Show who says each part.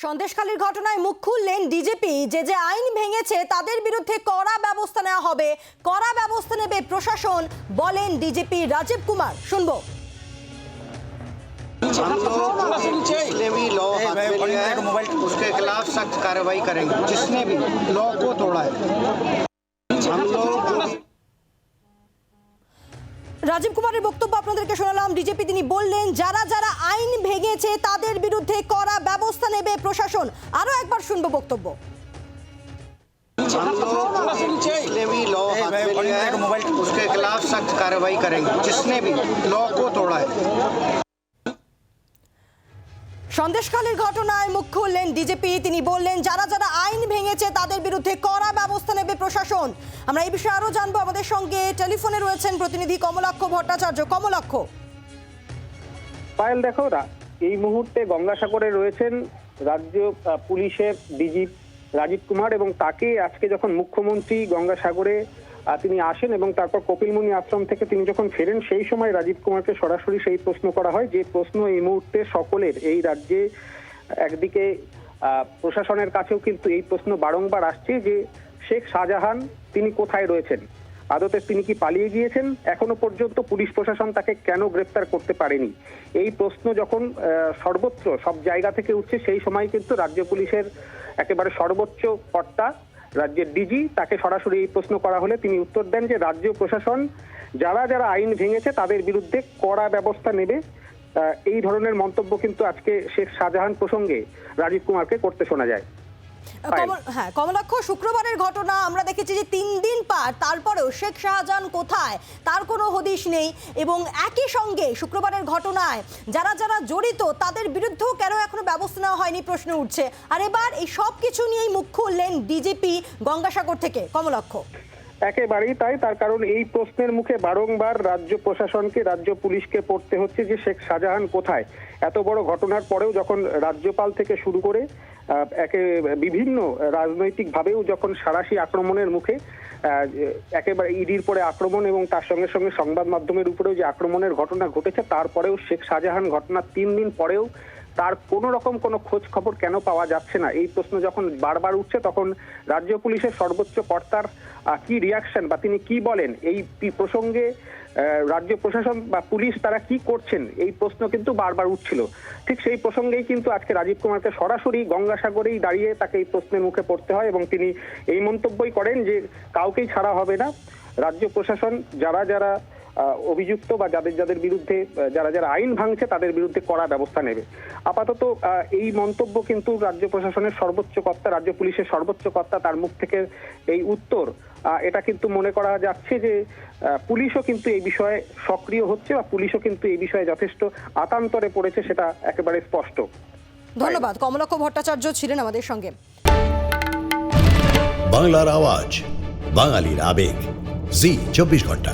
Speaker 1: সন্দেশখালীর ঘটনায় মুখ খুললেন ডিজিপি যে যে আইন ভেঙেছে তাদের বিরুদ্ধে কড়া ব্যবস্থা নেওয়া হবে কড়া ব্যবস্থা নেবে প্রশাসন বলেন ডিজিপি রাজীব কুমার শুনবো
Speaker 2: हम लोग जिसने भी लॉ हाथ में लिया है उसके खिलाफ सख्त कार्रवाई करेंगे जिसने भी लॉ को तोड़ा है हम लोग
Speaker 1: রাজীব কুমারের বক্তব্য আপনাদেরকে শোনালাম ডিজিপি তিনি বললেন যারা যারা আইন ভেঙেছে তাদের বিরুদ্ধে কড়া ব্যবস্থা নেবে প্রশাসন আরো একবার শুনবো বক্তব্য
Speaker 2: हम लोग जिसने भी लॉ हाथ में लिया है उसके खिलाफ सख्त कार्रवाई करेंगे जिसने भी लॉ को तोड़ा है
Speaker 1: সন্দেশখালীর ঘটনায় মুখ খুললেন ডিজিপি তিনি বললেন যারা যারা আইন ভেঙেছে তাদের বিরুদ্ধে কড়া ব্যবস্থা নেবে প্রশাসন আমরা এই বিষয়ে আরো জানবো আমাদের সঙ্গে টেলিফোনে রয়েছেন প্রতিনিধি কমলাক্ষ ভট্টাচার্য কমলাক্ষ
Speaker 3: পায়েল দেখো রা- এই মুহূর্তে গঙ্গাসাগরে রয়েছেন রাজ্য পুলিশের ডিজি রাজীব কুমার এবং তাকে আজকে যখন মুখ্যমন্ত্রী গঙ্গাসাগরে তিনি আসেন এবং তারপর কপিলমুনি আশ্রম থেকে তিনি যখন ফেরেন, সেই সময় রাজীব কুমারকে সরাসরি সেই প্রশ্ন করা হয় যে প্রশ্ন এই মুহূর্তে সকলের এই রাজ্যে একদিকে প্রশাসনের কাছেও কিন্তু এই প্রশ্ন বারংবার আসছে যে শেখ শাহজাহান তিনি কোথায় রয়েছেন। আদতে তিনি কি পালিয়ে গিয়েছেন? এখনও পর্যন্ত পুলিশ প্রশাসন তাকে কেন গ্রেপ্তার করতে পারেনি? এই প্রশ্ন যখন সর্বত্র সব জায়গা থেকে উঠছে, সেই সময় কিন্তু রাজ্য পুলিশের একেবারে সর্বোচ্চ কর্তা, রাজ্যের ডিজি, তাকে সরাসরি এই প্রশ্ন করা হলে তিনি উত্তর দেন যে রাজ্য প্রশাসন যারা যারা আইন ভেঙেছে তাদের বিরুদ্ধে কড়া ব্যবস্থা নেবে। এই ধরনের মন্তব্য কিন্তু আজকে শেখ শাহজাহান প্রসঙ্গে রাজীব কুমারকে করতে শোনা যায়।
Speaker 1: হ্যাঁ কমলাক্ষ, শুক্রবারের ঘটনা আমরা দেখেছি যে তিন দিন পার, তারপরেও শেখ শাহজাহান কোথায়? তার কোনো হদিশ নেই এবং একই সঙ্গে শুক্রবারের ঘটনায় যারা যারা জড়িত, তাদের বিরুদ্ধেও কেন এখনও ব্যবস্থা নেওয়া হয়নি প্রশ্ন উঠছে। আর এবার এই সব কিছু নিয়েই মুখ খুললেন ডিজিপি গঙ্গাসাগর থেকে কমলাক্ষ।
Speaker 3: একেবারেই তাই, তার কারণ এই প্রশ্নের মুখে বারংবার রাজ্য প্রশাসনকে, রাজ্য পুলিশকে পড়তে হচ্ছে যে শেখ শাহজাহান কোথায়। এত বড় ঘটনার পরেও যখন রাজ্যপাল থেকে শুরু করে একে বিভিন্ন রাজনৈতিক ভাবেও যখন সারাশি আক্রমণের মুখে একেবারে ইডির পরে আক্রমণ এবং তার সঙ্গে সঙ্গে সংবাদ মাধ্যমের উপরেও যে আক্রমণের ঘটনা ঘটেছে, তারপরেও শেখ শাহজাহান ঘটনার তিন দিন পরেও তার কোনো রকম কোনো খোঁজ খবর কেন পাওয়া যাচ্ছে না? এই প্রশ্ন যখন বারবার উঠছে, তখন রাজ্য পুলিশের সর্বোচ্চ কর্তার কি রিয়াকশন বা তিনি কি বলেন? এই প্রসঙ্গে রাজ্য প্রশাসন বা পুলিশ তারা কি করছেন? এই প্রশ্ন কিন্তু বারবার উঠছিল। ঠিক সেই প্রসঙ্গেই কিন্তু আজকে রাজীব কুমারকে সরাসরি গঙ্গাসাগরেই দাঁড়িয়ে তাকে এই প্রশ্নের মুখে পড়তে হয় এবং তিনি এই মন্তব্যই করেন যে, কাউকেই ছাড়া হবে না। রাজ্য প্রশাসন, যারা যারা অভিযুক্ত বা যাদের যাদের বিরুদ্ধে যারা যারা আইন ভাঙছে তাদের বিরুদ্ধে কড়া ব্যবস্থা নেবে। আপাতত এই মন্তব্য কিন্তু রাজ্য প্রশাসনের সর্বোচ্চ কর্তা রাজ্য পুলিশের সর্বোচ্চ কর্তা তার মুখ থেকে এই উত্তর। এটা কিন্তু মনে করা যাচ্ছে যে পুলিশও কিন্তু এই বিষয়ে সক্রিয় হচ্ছে বা পুলিশও কিন্তু এই বিষয়ে যথেষ্ট আতান্তরে পড়েছে সেটা একেবারে স্পষ্ট।
Speaker 1: ধন্যবাদ। কমলাক্ষ ভট্টাচার্য ছিলেন আমাদের সঙ্গে।
Speaker 4: বাংলার আওয়াজ বাঙালির আবেগ। জি চব্বিশ ঘণ্টা।